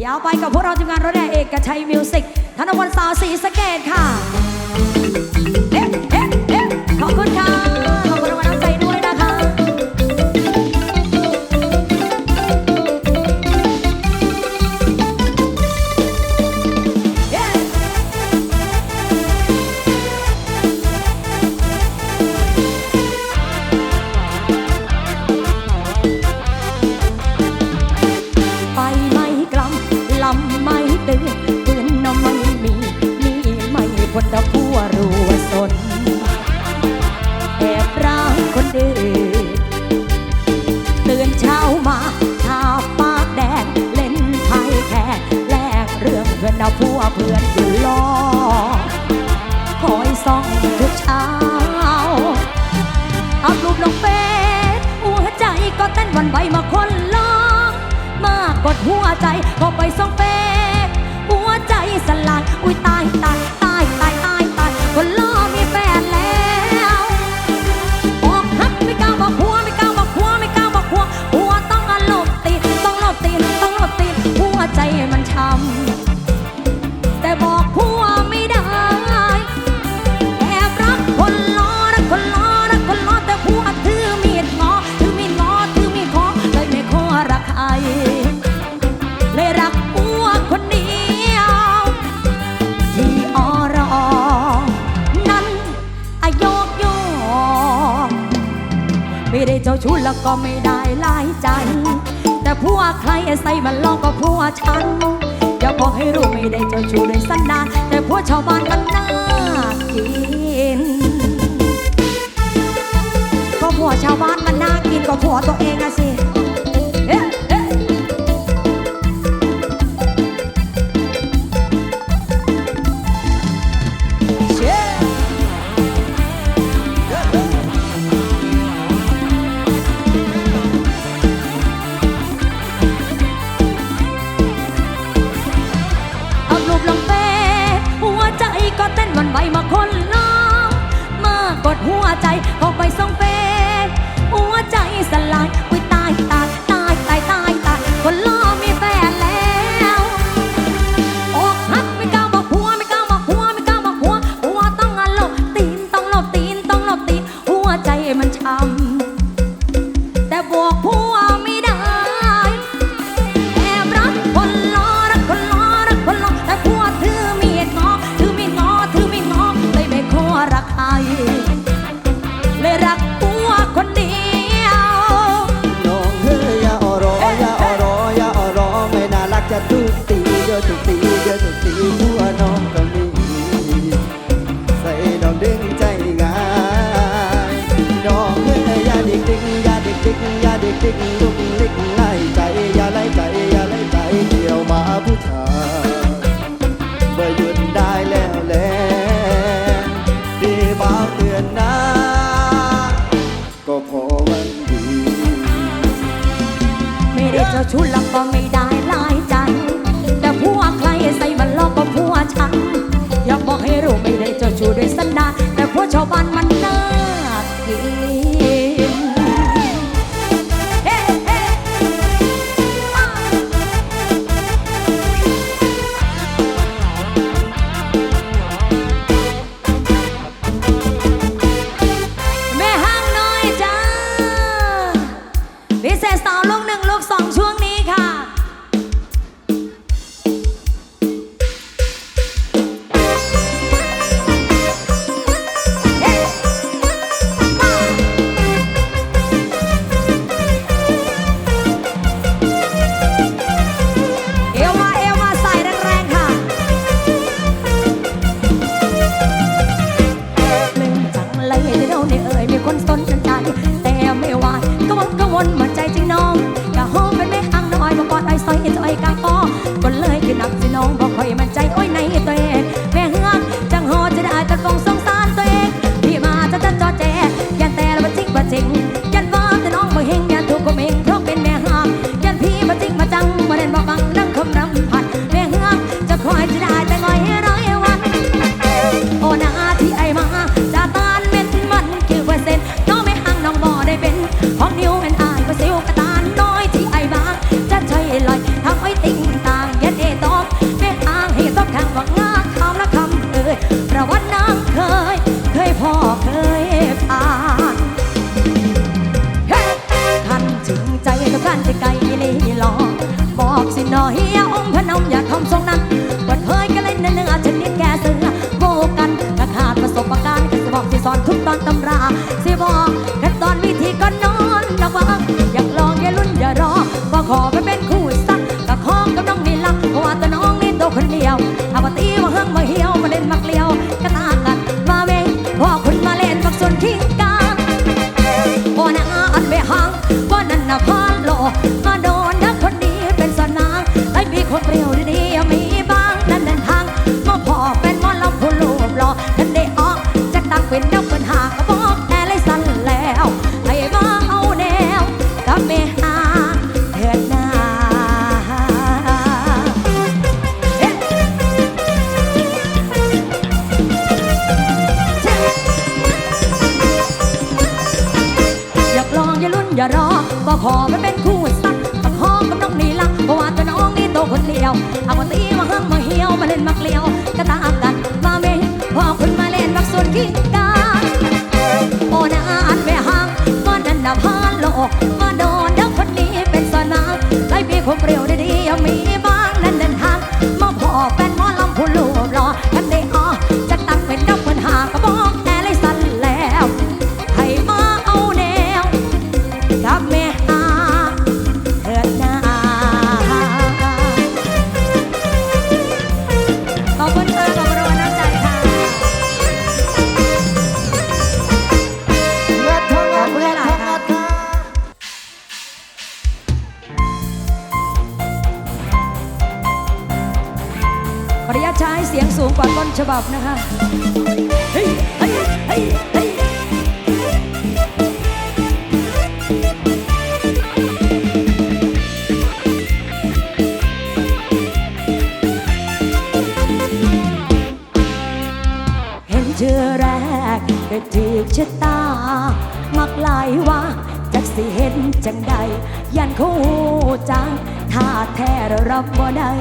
ยาวไปกับพวกเราทีมงานรถแห่เอกชัยมิวสิกธนวันสาวสีสเกตค่ะ เอ๊ะเอ๊ะเอ๊ะขอบคุณค่ะ ขอบคุณรางวัลน้ำใจ หัวใจก็ไปส่อง เจ้าชู้แล้วก็ไม่ได้ลายใจ แต่ผัวใครใส่มันลองก็ผัวฉันอย่าบอกให้รู้ไม่ได้เจ้าชู้ในสันดานแต่ผัวชาวบ้านมันน่ากินก็ผัวชาวบ้านมันน่ากินก็ผัวตัวเองอะสิ ไปมาคนน้องมากดหัวใจออกไปส่งเฟ กทีเดียวทุกทีเดียวทุกทีทั่วน้องก็มี ใส่ดอกดึงใจงายดอกเมื่อยาดิกดิกยาดิกดิกยาดิกดิก คือนักสิน้องบอกคอยมันใจโอ้ยในตัวเอง 我不送 ฉบับนะคะเห็นเธอแรกก็ถูกชะตา มักหลายว่าจักสิเห็นจังใด ยันเขาจังถ้าแท้รารับบ่ได้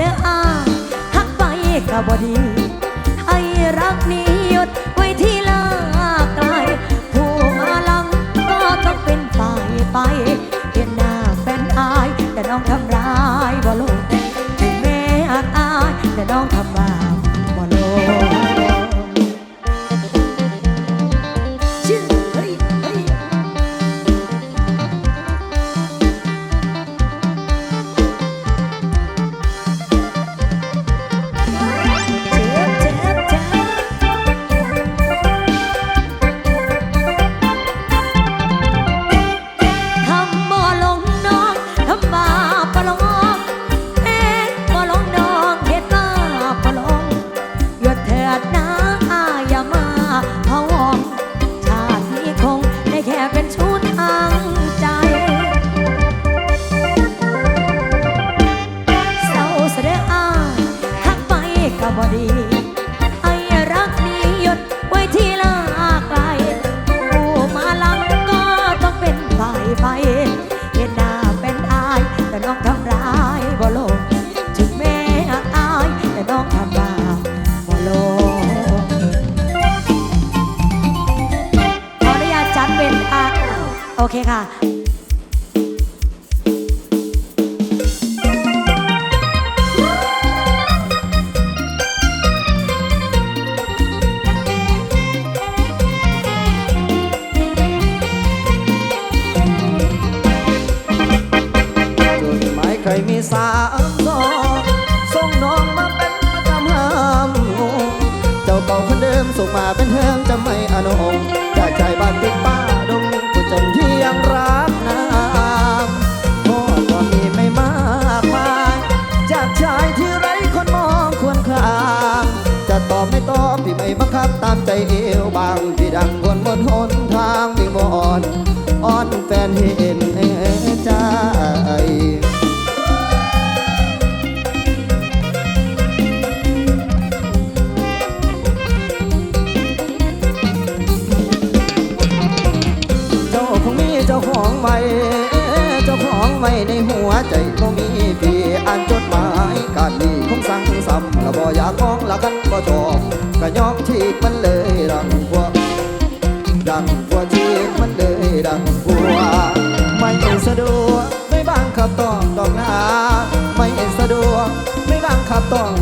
เด้ออาหักไปก็บ่ดี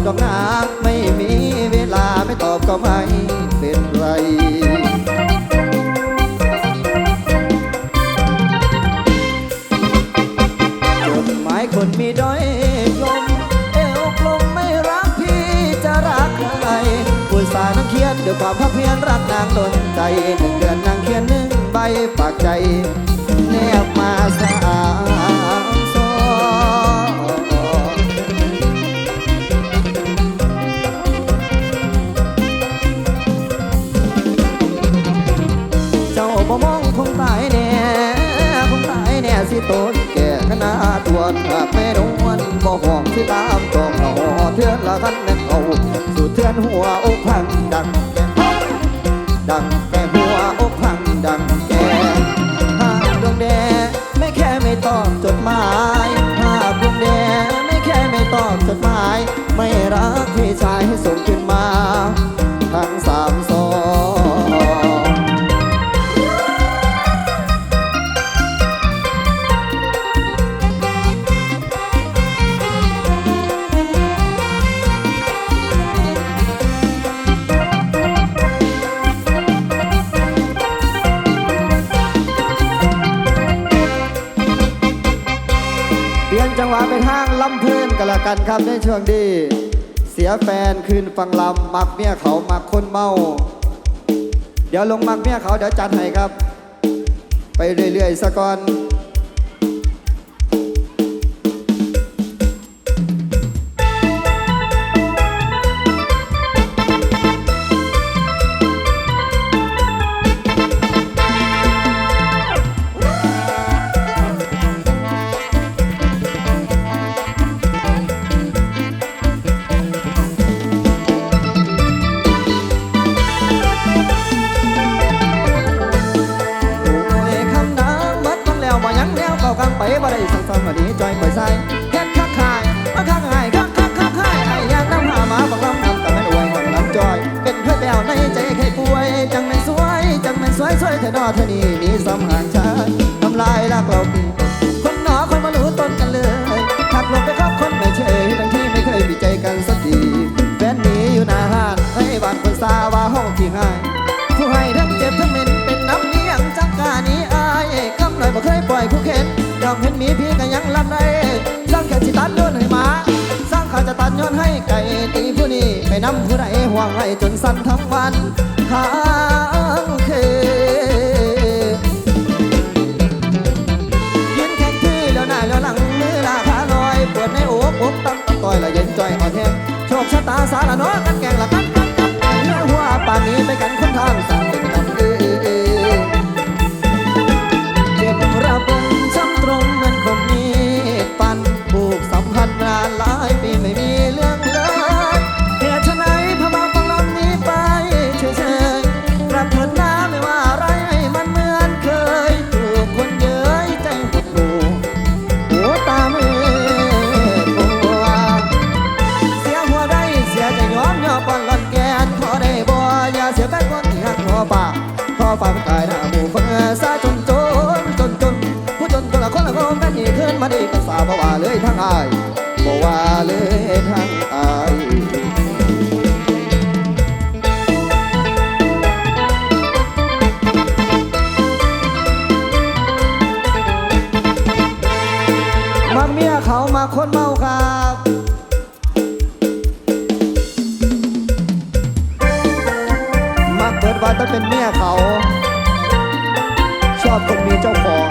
ดอกนะไม่มีเวลาไม่ตอบก็ไม่เป็นไรจดหมายคนมีด้อยลมเอวกลมไม่รักพี่จะรักใครปุยสานังเขียนด้วยความภาคเพียรรักนางดนใจหนึ่งเดือนนางเขียนหนึ่งใบปากใจ อนหากแม่นวลบ่ห่วงที่ตามตองหล่อเทือนละกันแม่นเอาสู่เทือนหัวอกพังดังแก่ดังแก่หัวอกพังดังแก่หากดวงแดแม่แค่ไม่ตอบจดหมายหากดวงแดแม่แค่ไม่ตอบจดหมาย ไม่รักที กันละกันครับในช่วงดี เสียแฟนคืนฟังลำมักเมียเขามักคนเมา เดี๋ยวลงมักเมียเขาเดี๋ยวจัดให้ครับ ไปเรื่อยๆสะก่อน น้ำผู้ใดห่วงไว้จนสั่นทั้งวันค้างคืนยืนแข็งที่แล้วหน้าแล้วหลังมือลาขาลอยปวดในอกอกตั้งตั้งต่อยละเย็นจ่อยอ่อนแห้งโชคชะตาสารน้อกันแกงละกันกันกันเนื้อหัวป่านนี้ไปกันคนทางสั่งเป็นกัน เมียเขามาคนเมาครับมาเปิดว่าต้องเป็นเมียเขา ชอบคนมีเจ้าของ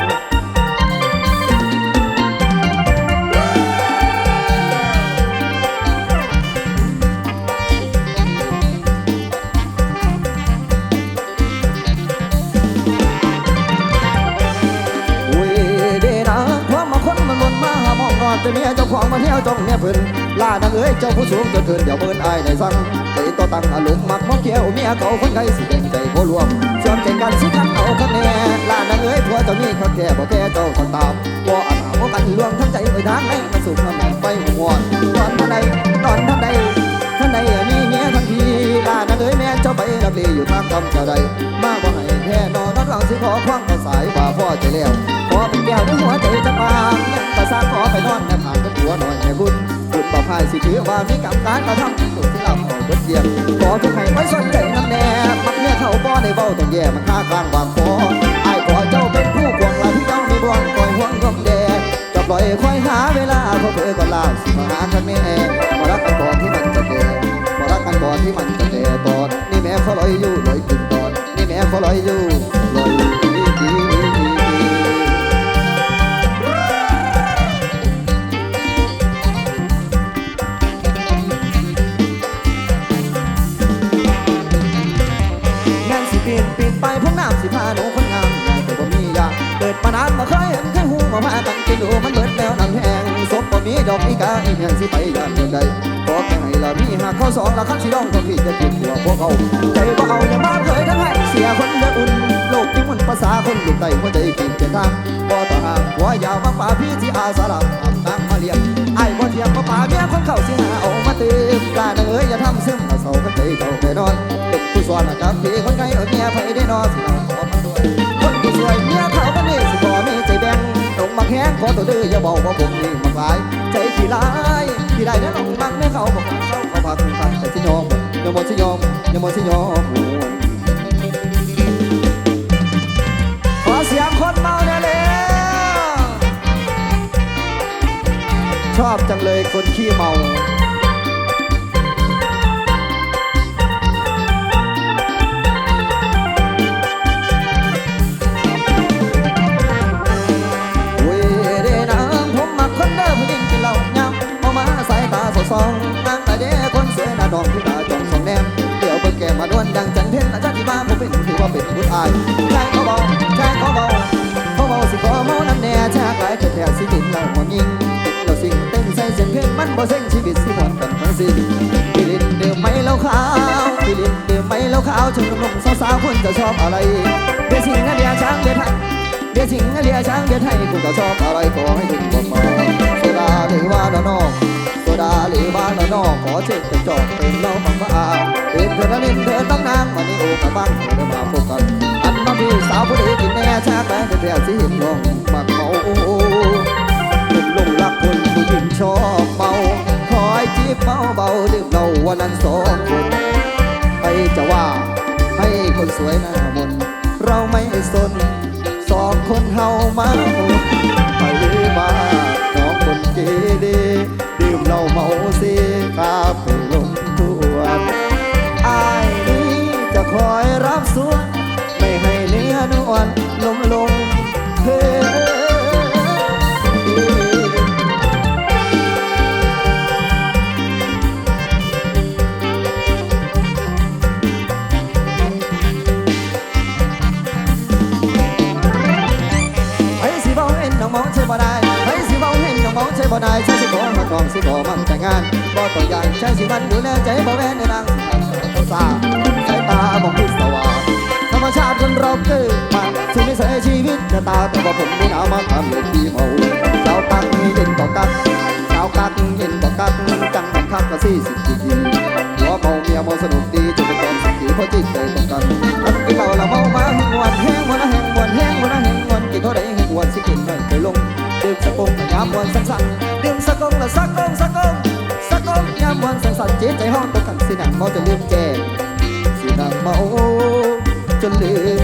มาหาหมองนอนจะเมียเจ้าของมาเที่ยวจองเมียเพิ่นลาดังเอ้ยเจ้าผู้สูงเกินเกินเดี๋ยวเบิ่นอายได้สั่งเตะตัวตังอารมณ์มักมองเขียวเมียเขาคนไกลสิเป็นใจบ่รวมชวนใจกันสิกันเอาคะแนนลาดังเอ้ยผัวเจ้านี่เขาแค่บ่แค่เจ้าคนตามบ่อาจหาว่กันลวงทั้งใจไปทางไหนมันสุขมันแม่นไปหัวตอนท่านใดตอนท่านใดท่านใดมีเมียทันทีลาดังเอ้ยแม่เจ้าไปรับลีอยู่ทางกำเจ้าใดมาบ่ให้แค่นอน สิขอคว้างภาษายว่าพ่อใจแล้วขอเป็นแก้วด้วยหัวใจจะบางยังประสาขอไปนอนแนบหางเป็นหัวหน่อยแม่บุญบุญประพายสิถือว่ามีกรรมการกระทำสุดที่เราเอาบิดเยียมขอทุกให้ไว้สนใจน้ำแน่มักเมียเขาบ่ได้เบ้าต้องแย่มันค่ากลางวางคอไอ้ขอเจ้าเป็นผู้ควงลาที่เจ้าไม่บ่วงคอยห่วงกำแดจะปล่อยคอยหาเวลาเพราะเธอก็ลาสิมาหาคันแม่มารักกันก่อนที่มันจะแก่มารักกันก่อนที่มันจะแก่ตอนนี่แม่เขาลอยอยู่ลอยขึ้นตอนนี่แม่เขาลอยอยู่ ลอยดีงานสิปีนปิดไปพวกน้ำสิพาหนูคนงามงานแต่บ่มีอยากเปิดปานานมาเคยเห็นเคยหูมาพากันกินดูมันเบิดแล้วน้ำแห้งศพบ่มีดอกอีกาอีกอย่างสิไปยานเมืองใดขอแค่ให้ละมีหากข้อสองละคำสิร้องคนพี่จะกินหัวพวกเขาใจบ่เอาอย่ามาเคยทั้งให้เสียคนเดือดอุ่น ลกที่มันภาษาคนลูกไต่หัวใจกินเป็นทางบ่ต่อหางหัวยาวมาป่าพี่ที่อาสาลับตั้งมาเลี้ยงไอ้บ่เทียมมาป่าเมียคนเข้าสิหาเอามาตื่มกล้าเอ๋ยอย่าทำซึมเศร้ากันใจเจ้าไปนอนเด็กผู้สอนนะครับพี่คนไกลเออเมียไปได้นอนสิเราขอมาด้วยคนผู้สวยเมียเขาก็นี่สิขอมีใจแบ่งตรงมาแข้งขอตัวดื้ออย่าบอกว่าผมนี่มาขายใจขี้ร้ายขี้ได้แล้วน้องมักไม่เขาบอกเขาเขาพาคุณกันแต่สิยอมยอมบ่สิยอมยอมบ่สิยอม คนเมาแน่เลยชอบจังเลยคนขี้เมาอุ้ยเด้นางผมมักคนเด้อผู้หญิงกินเหล้ายำเอามาสายตาสดสองนางแตาเด้คนสวยหน้าดองที่ตา ดวเบิ่งแก้มมาดวนดังจันเพ็ญอาจารย์ที่บ้านผมเป็นถือว่าเป็นผู้ชายใช่เขาเบาใช่เขาเบาเขาเบาสิขอเมาน้ำแน่ชากหลายแต่แท้สิกินเหล้าหัวยิงเหล้าสิ่งเต้นใส่เสียงเพลงมันบ่เซ็งชีวิตสิหวนกันทั้งสิ้นพี่ลินดื่มไหมเหล้าขาวพี่ลินดื่มไหมเหล้าขาวชมกำลังสาวๆคนจะชอบอะไรเบียร์สิงนะเบียร์ช้างเบียร์ไทยเดี๋ยวสิงห์เลียช้างเดี๋ยวไทยคุณก็ชอบอะไรขอให้ถึงบอกมาโซดาหรือว่าดอนอก ดาหรือว่าดอนอกขอเช็ดแต่จอกเติมเล้าบังบ้าเดินเถินะลินเถิดต้องนางมาในโอกาบังเดินมาพบกันอันมาพี่สาวผู้ใดกินแน่ชากแม่แท้ๆสิเห็นน้องมักเมาเป็นลงรักคนผู้หญิงชอบเมาคอยจีบเมาเบาดื่มเหล้าวันนั้นสองคนใครจะว่าให้คนสวยหน้ามนเราไม่สนสองคนเฮามาไปมา จังมันคักะสี่สิบทีหัวเมาเมียเมาสนุกดีจนเป็นตอนสิบทีเพราะจิตใจตรงกันอันที่เราละเมามาหึงวันแห้งวันละแห้งวันแห้งวันละแห้งวันกินเท่าใดให้วันสิกินไม่เคยลงดื่มสะกงยามวันสั้นๆดื่มสะกงละสะกงสะกงสะกงยามวันสั้นๆเจ๊ใจห้องตกกันสิหนังเมาจะลืมแจ้งสิหนังเมาจนลื